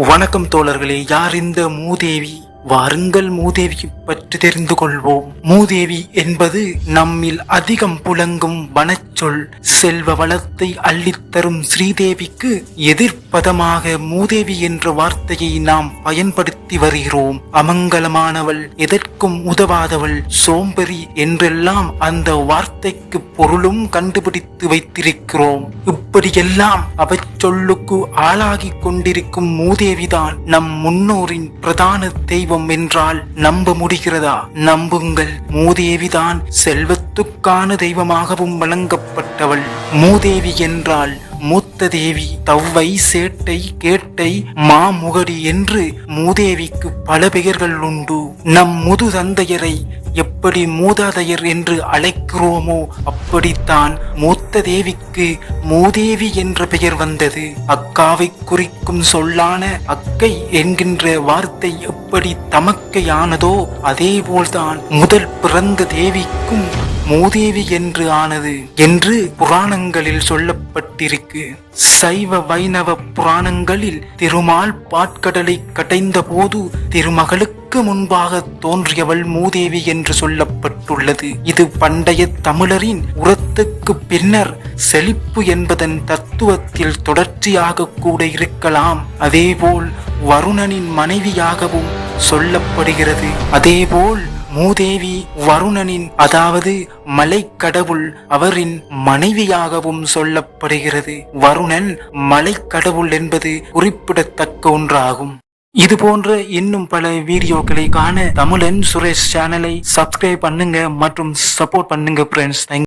வணக்கம் தோழர்களே யார் இந்த மூதேவி? வாருங்கள் மூதேவி பற்றி தெரிந்து கொள்வோம். மூதேவி என்பது நம்மில் அதிகம் புழங்கும் வனச்சொல் செல்வ வளத்தை அள்ளித்தரும் ஸ்ரீதேவிக்கு பதமாக மூதேவி என்ற வார்த்தையை நாம் பயன்படுத்தி வருகிறோம். அமங்கலமானவள் எதற்கும் உதவாதவள் சோம்பரி என்றெல்லாம் அந்த வார்த்தைக்கு பொருளும் கண்டுபிடித்து வைத்திருக்கிறோம். இப்படியெல்லாம் அவச்சொல்லுக்கு ஆளாகி கொண்டிருக்கும் மூதேவிதான் நம் முன்னோரின் பிரதான தெய்வம் என்றால் நம்ப முடிகிறதா? நம்புங்கள் மூதேவிதான் செல்வத்துக்கான தெய்வமாகவும் வழங்கப்பட்டவள். மூதேவி என்றால் மூத்த தேவி தவ்வை சேட்டை கேட்டை மாமுகடி என்று மூதேவிக்கு பல பெயர்கள் உண்டு. நம் முது தந்தையரை எப்படி மூதாதையர் என்று அழைக்கிறோமோ அப்படித்தான் மூத்த தேவிக்கு மூதேவி என்ற பெயர் வந்தது. அக்காவை குறிக்கும் சொல்லான அக்கை என்கின்ற வார்த்தை எப்படி தமக்கையானதோ அதேபோல்தான் முதல் பிறந்த தேவிக்கும் மூதேவி என்று ஆனது என்று புராணங்களில் சொல்லப்பட்டிருக்கு. சைவ வைணவ புராணங்களில் திருமால் பாட்கடலை கடைந்த போது திருமகளுக்கு முன்பாக தோன்றியவள் மூதேவி என்று சொல்லப்பட்டுள்ளது. இது பண்டைய தமிழரின் உரத்துக்கு பின்னர் செழிப்பு என்பதன் தத்துவத்தில் தொடர்ச்சியாக கூட இருக்கலாம். அதேபோல் வருணனின் மனைவியாகவும் சொல்லப்படுகிறது. அதேபோல் மூதேவி வருணனின் அதாவது மலை கடவுள் அவரின் மனைவியாகவும் சொல்லப்படுகிறது. வருணன் மலைக்கடவுள் என்பது குறிப்பிடத்தக்க ஒன்றாகும். இது போன்ற இன்னும் பல வீடியோக்களை காண தமிழன் சுரேஷ் சேனலை சப்ஸ்கிரைப் பண்ணுங்க மற்றும் சப்போர்ட் பண்ணுங்க ஃப்ரெண்ட்ஸ்